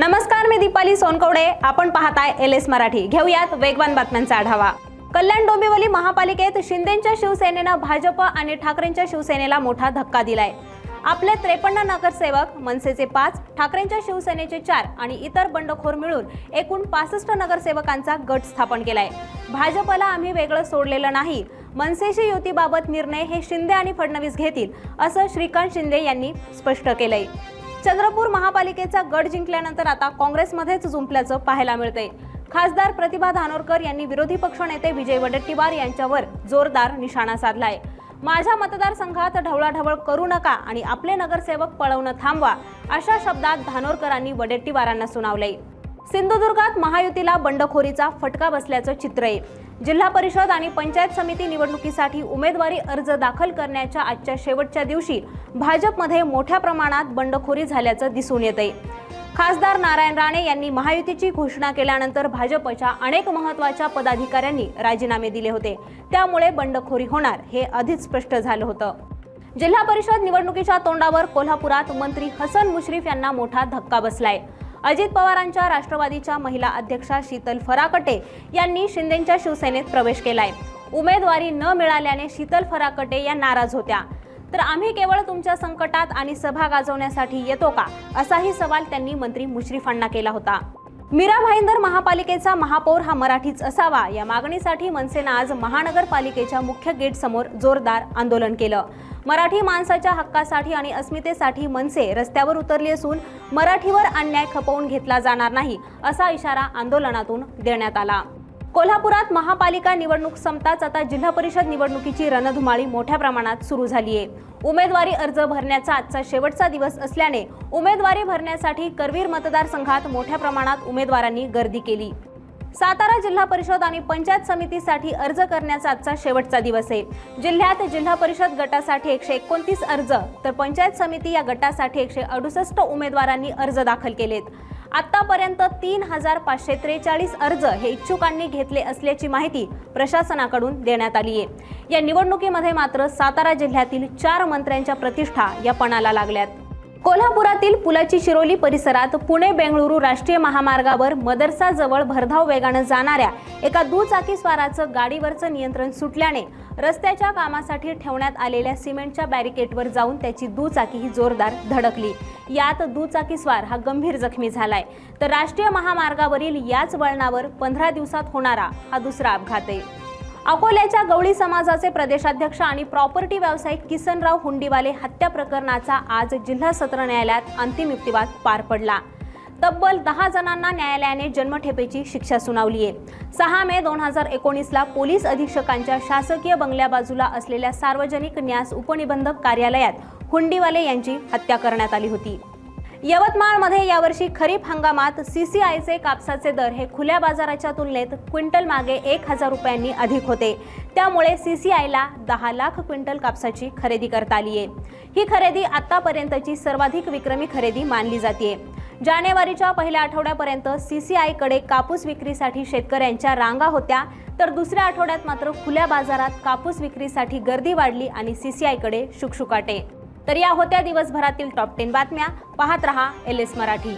नमस्कार मी दीपाली सोनकवडे. आपण पाहताय एल एस मराठी. घेऊयात वेगवान बातम्यांचा आढावा. कल्याण डोंबिवली महापालिकेत शिंदेच्या शिवसेनेनं भाजप आणि ठाकरेंच्या शिवसेनेला मोठा धक्का दिलाय. आपले त्रेपन्न नगरसेवक मनसेचे पाच ठाकरेंच्या शिवसेनेचे चार आणि इतर बंडखोर मिळून एकूण पासष्ट नगरसेवकांचा गट स्थापन केलाय. भाजपला आम्ही वेगळं सोडलेलं नाही. मनसेशी युतीबाबत निर्णय हे शिंदे आणि फडणवीस घेतील असं श्रीकांत शिंदे यांनी स्पष्ट केलंय. चंद्रपूर महापालिकेचा गड जिंकल्यानंतर आता काँग्रेसमध्येच जुंपल्याचं पाहायला मिळतंय. खासदार प्रतिभा धानोरकर यांनी विरोधी पक्षनेते विजय वडेट्टीवार यांच्यावर जोरदार निशाणा साधलाय. माझ्या मतदारसंघात ढवळाढवळ करू नका आणि आपले नगरसेवक पळवणं थांबवा अशा शब्दात धानोरकरांनी वडेट्टीवारांना सुनावलंय. सिंधुदुर्गात महायुतीला बंडखोरीचा फटका बसल्याचं चित्र आहे. जिल्हा परिषद आणि पंचायत समिती निवडणुकीसाठी उमेदवारी अर्ज दाखल करण्याच्या आजच्या शेवटच्या दिवशी भाजपमध्ये मोठ्या प्रमाणात बंडखोरी झाल्याचं दिसून येतंय. खासदार नारायण राणे यांनी महायुतीची घोषणा केल्यानंतर भाजपच्या अनेक महत्त्वाच्या पदाधिकाऱ्यांनी राजीनामे दिले होते. त्यामुळे बंडखोरी होणार हे आधीच स्पष्ट झालं होतं. जिल्हा परिषद निवडणुकीच्या तोंडावर कोल्हापुरात मंत्री हसन मुश्रीफ यांना मोठा धक्का बसलाय. अजित पवारांच्या राष्ट्रवादीच्या महिला अध्यक्षा शीतल फराकटे यांनी शिंदेच्या शिवसेनेत प्रवेश केलाय. उमेदवारी न मिळाल्याने शीतल फराकटे या नाराज होत्या. तर आम्ही केवळ तुमच्या संकटात आणि सभा गाजवण्यासाठी येतो का? असाही सवाल त्यांनी मंत्री मुश्रीफांना केला होता. मीरा भाईंदर महापालिकेचा महापौर हा मराठीच असावा. या मागणीसाठी मनसेनं आज महानगरपालिकेच्या मुख्य गेट समोर जोरदार आंदोलन केलं. मराठी माणसाच्या हक्कासाठी आणि अस्मितेसाठी मनसे रस्त्यावर उतरली असून मराठीवर अन्याय खपवून घेतला जाणार नाही असा इशारा आंदोलनातून देण्यात आला. कोल्हापुरात महापालिका निवडणूक संपताच आता जिल्हा परिषद निवडणुकीची रणधुमाळी मोठ्या प्रमाणात सुरू झाली आहे. उमेदवारी अर्ज भरण्याचा आजचा शेवटचा दिवस असल्याने उमेदवारी भरण्यासाठी करवीर मतदारसंघात मोठ्या प्रमाणात उमेदवारांनी गर्दी केली. सातारा जिल्हा परिषद आणि पंचायत समितीसाठी अर्ज करण्याचा आजचा शेवटचा दिवस आहे. जिल्ह्यात जिल्हा परिषद गटासाठी एकशे एकोणतीस अर्ज तर पंचायत समिती या गटासाठी एकशे अडुसष्ट उमेदवारांनी अर्ज दाखल केलेत. आतापर्यंत तीन हजार पाचशे त्रेचाळीस अर्ज हे इच्छुकांनी घेतले असल्याची माहिती प्रशासनाकडून देण्यात आली आहे. या निवडणुकीमध्ये मात्र सातारा जिल्ह्यातील चार मंत्र्यांच्या प्रतिष्ठा या पणाला लागल्यात. कोल्हापुरातील पुलाची शिरोली परिसरात पुणे बेंगळुरू राष्ट्रीय महामार्गावर मदरसा जवळ भरधाव वेगानं जाणाऱ्या एका दुचाकी स्वाराचं गाडीवरचं नियंत्रण सुटल्याने रस्त्याच्या कामासाठी ठेवण्यात आलेल्या सिमेंटच्या बॅरिकेडवर जाऊन त्याची दुचाकी ही जोरदार धडकली. यात दुचाकीस्वार हा गंभीर जखमी झालाय. तर राष्ट्रीय महामार्गावरील याच वळणावर पंधरा दिवसात होणारा हा दुसरा अपघात आहे. अकोल्याच्या गवळी समाजाचे प्रदेशाध्यक्ष आणि प्रॉपर्टी व्यावसायिक किसनराव हुंडीवाले हत्या प्रकरणाचा आज जिल्हा सत्र न्यायालयात अंतिम युक्तिवाद पार पडला. तब्बल दहा जणांना न्यायालयाने जन्मठेपेची शिक्षा सुनावली आहे सहा मे दोन हजार एकोणीसला पोलीस अधीक्षकांच्या शासकीय बंगल्या बाजूला असलेल्या सार्वजनिक न्यास उपनिबंधक कार्यालयात हुंडीवाले यांची हत्या करण्यात आली होती. यवतमाळमध्ये यावर्षी खरीप हंगामात सीसीआयचे कापसाचे दर हे खुल्या बाजाराच्या तुलनेत क्विंटल मागे एक हजार रुपयांनी अधिक होते. त्यामुळे सीसीआयला दहा लाख क्विंटल कापसाची खरेदी करता आली आहे. ही खरेदी आतापर्यंतची सर्वाधिक विक्रमी खरेदी मानली जाते जानेवारीच्या पहिल्या आठवड्यापर्यंत सीसीआयकडे कापूस विक्रीसाठी शेतकऱ्यांच्या रांगा होत्या तर दुसऱ्या आठवड्यात मात्र खुल्या बाजारात कापूस विक्रीसाठी गर्दी वाढली आणि सीसीआयकडे शुकशुकाटे. तर या होत्या दिवसभरातील टॉप टेन बातम्या. पाहत रहा एल एस मराठी.